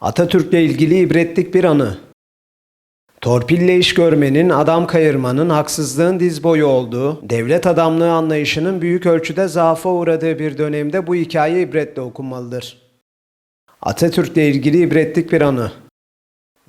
Atatürk'le ilgili ibretlik bir anı. Torpille iş görmenin, adam kayırmanın, haksızlığın diz boyu olduğu, devlet adamlığı anlayışının büyük ölçüde zaafa uğradığı bir dönemde bu hikaye ibretle okunmalıdır. Atatürk'le ilgili ibretlik bir anı.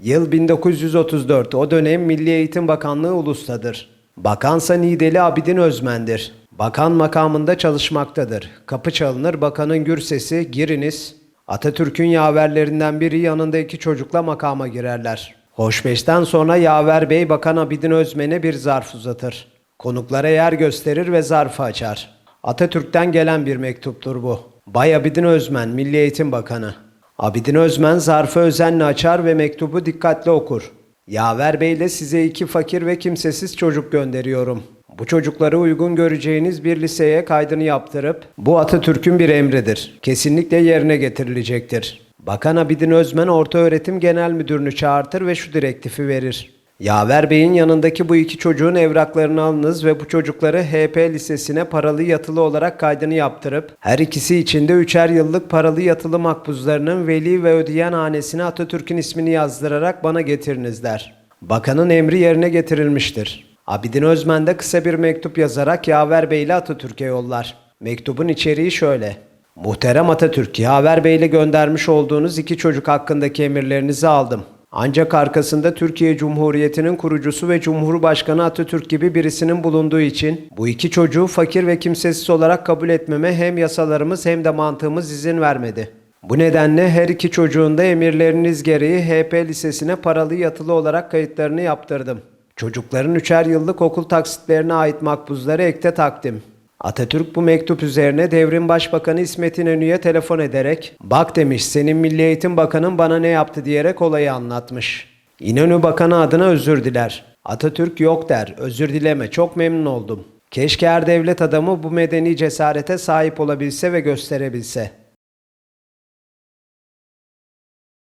Yıl 1934. O dönem Milli Eğitim Bakanlığı Ulus'tadır. Bakansa Nideli Abidin Özmen'dir. Bakan makamında çalışmaktadır. Kapı çalınır, bakanın gür sesi, giriniz. Atatürk'ün yaverlerinden biri yanında iki çocukla makama girerler. Hoşbeşten sonra Yaver Bey Bakan Abidin Özmen'e bir zarf uzatır. Konuklara yer gösterir ve zarfı açar. Atatürk'ten gelen bir mektuptur bu. Bay Abidin Özmen, Milli Eğitim Bakanı. Abidin Özmen zarfı özenle açar ve mektubu dikkatle okur. Yaver Bey ile size iki fakir ve kimsesiz çocuk gönderiyorum. Bu çocukları uygun göreceğiniz bir liseye kaydını yaptırıp bu Atatürk'ün bir emridir. Kesinlikle yerine getirilecektir. Bakan Abidin Özmen Orta Öğretim Genel Müdürünü çağırtır ve şu direktifi verir. Yaver Bey'in yanındaki bu iki çocuğun evraklarını alınız ve bu çocukları HP Lisesi'ne paralı yatılı olarak kaydını yaptırıp her ikisi içinde üçer yıllık paralı yatılı makbuzlarının veli ve ödeyen hanesine Atatürk'ün ismini yazdırarak bana getiriniz der. Bakanın emri yerine getirilmiştir. Abidin Özmen de kısa bir mektup yazarak Yaver Bey ile Atatürk'e yollar. Mektubun içeriği şöyle. Muhterem Atatürk, Yaver Bey ile göndermiş olduğunuz iki çocuk hakkındaki emirlerinizi aldım. Ancak arkasında Türkiye Cumhuriyeti'nin kurucusu ve Cumhurbaşkanı Atatürk gibi birisinin bulunduğu için bu iki çocuğu fakir ve kimsesiz olarak kabul etmeme hem yasalarımız hem de mantığımız izin vermedi. Bu nedenle her iki çocuğun da emirleriniz gereği HP Lisesi'ne paralı yatılı olarak kayıtlarını yaptırdım. Çocukların üçer yıllık okul taksitlerine ait makbuzları ekte takdim. Atatürk bu mektup üzerine devrim başbakanı İsmet İnönü'ye telefon ederek bak demiş senin Milli Eğitim Bakanın bana ne yaptı diyerek olayı anlatmış. İnönü bakanı adına özür diler. Atatürk yok der özür dileme çok memnun oldum. Keşke her devlet adamı bu medeni cesarete sahip olabilse ve gösterebilse.